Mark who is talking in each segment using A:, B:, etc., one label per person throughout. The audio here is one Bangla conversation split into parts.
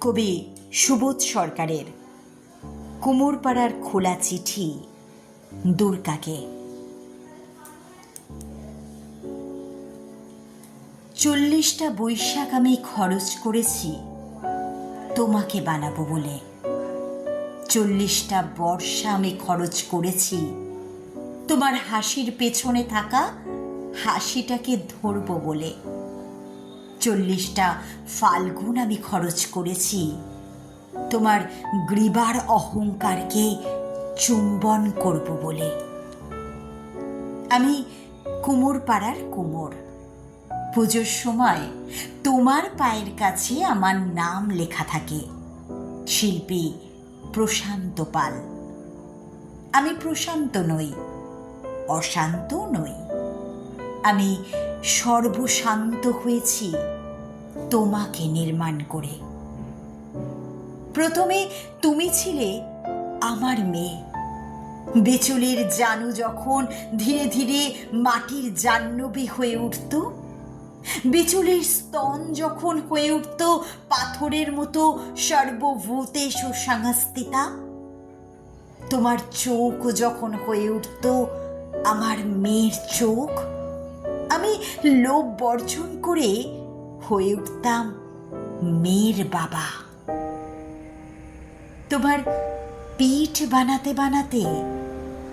A: কবি সুবোধ সরকারের কুমোরপাড়ার খোলা চিঠি দুর্গাকে। চল্লিশটা বৈশাখ আমি খরচ করেছি, তোমাকে বানাবো বলে। চল্লিশটা বর্ষা আমি খরচ করেছি, তোমার হাসির পেছনে থাকা হাসিটাকে ধরবো বলে। চল্লিশটা ফাল্গুন আমি খরচ করেছি। তোমার গ্রীবার অহংকারকে চুম্বন করব বলে। আমি কুমোর পাড়ার কুমোর। পুজোর সময় তোমার পায়ের কাছে আমার নাম লেখা থাকে। শিল্পী প্রশান্ত পাল। আমি প্রশান্ত নই, অশান্ত নই। আমি সর্বশান্ত হয়েছি তোমাকে নির্মাণ করে। প্রথমে তুমি ছিলে আমার মেয়ে। বেচুলের জানু যখন ধীরে ধীরে মাটির জাহ্নবী হয়ে উঠত, বেচুলের স্তন যখন হয়ে উঠত পাথরের মতো সর্বভূতে সুসংস্থিতা তোমার চোখ যখন হয়ে উঠত আমার মেয়ের চোখ আমি লোভ বর্জন করে হয়ে উঠতাম মেয়ের বাবা। তোমার পিঠ বানাতে বানাতে,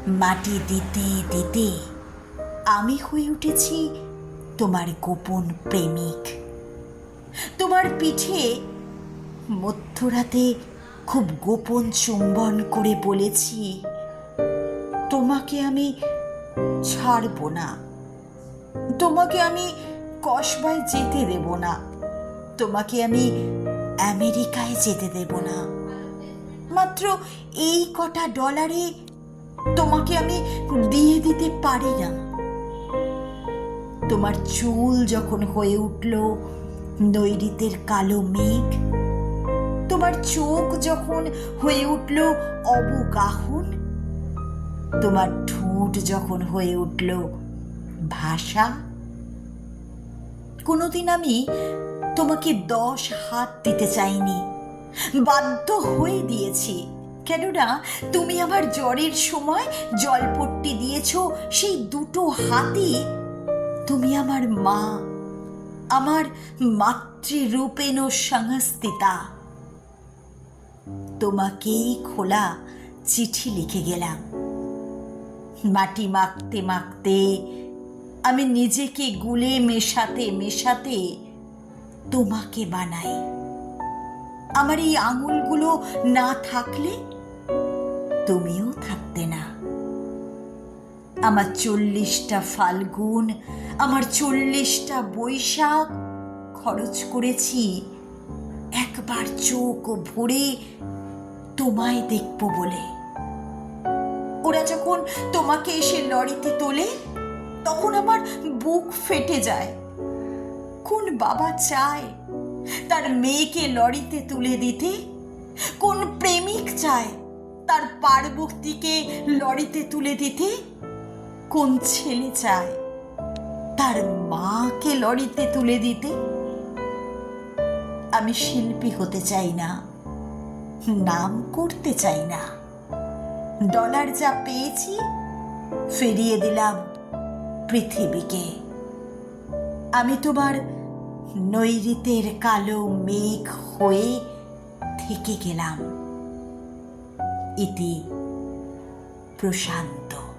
A: মাটি দিতে দিতে আমি হয়ে উঠেছি তোমার গোপন প্রেমিক। তোমার পিঠে মধ্যরাতে খুব গোপন চুম্বন করে বলেছি, তোমাকে আমি ছাড়ব না। তোমাকে আমি কসবায় যেতে দেব না। তোমাকে আমি আমেরিকায় যেতে দেব না। মাত্র এই কটা ডলারে তোমাকে আমি দিয়ে দিতে পারি না। তোমার চুল যখন হয়ে উঠল নৈরিতের কালো মেঘ, তোমার চোখ যখন হয়ে উঠল অবগাহন, তোমার ঠোঁট যখন হয়ে উঠল ভাষা? কোনোদিন আমি তোমাকে দশ হাত দিতে চাইনি। বাধ্য হয়ে দিয়েছি। কেননা তুমি আমার জ্বরের সময় জলপট্টি দিয়েছ, সেই দুটো হাতই তুমি আমার মা, আমার মাতৃরূপেণ সংস্থিতা। তোমাকেই খোলা চিঠি লিখে গেলাম। মাটি মাখতে মাখতে আমি নিজেকে গুলে মেশাতে মেশাতে তোমাকে বানাই। আমার এই আঙুলগুলো না থাকলে তুমিও থাকতে না। আমার চল্লিশটা ফাল্গুন, আমার চল্লিশটা বৈশাখ খরচ করেছি। একবার চোখ ভরে তোমায় দেখব বলে। ওরা যখন তোমাকে এসে লরিতে তোলে তখন আমার বুক ফেটে যায়। কোন বাবা চায় তার মেয়েকে লরিতে তুলে দিতে? কোন প্রেমিক চায় তার পার্বতীকে লরিতে তুলে দিতে? কোন ছেলে চায় তার মাকে লরিতে তুলে দিতে? আমি শিল্পী হতে চাই না, নাম করতে চাই না। ডলার যা পেয়েছি, ফিরিয়ে দিলাম। পৃথিবীকে। আমি তোমার নৈরিতের কালো মেঘ হয়ে থেকে গেলাম। ইতি প্রশান্ত।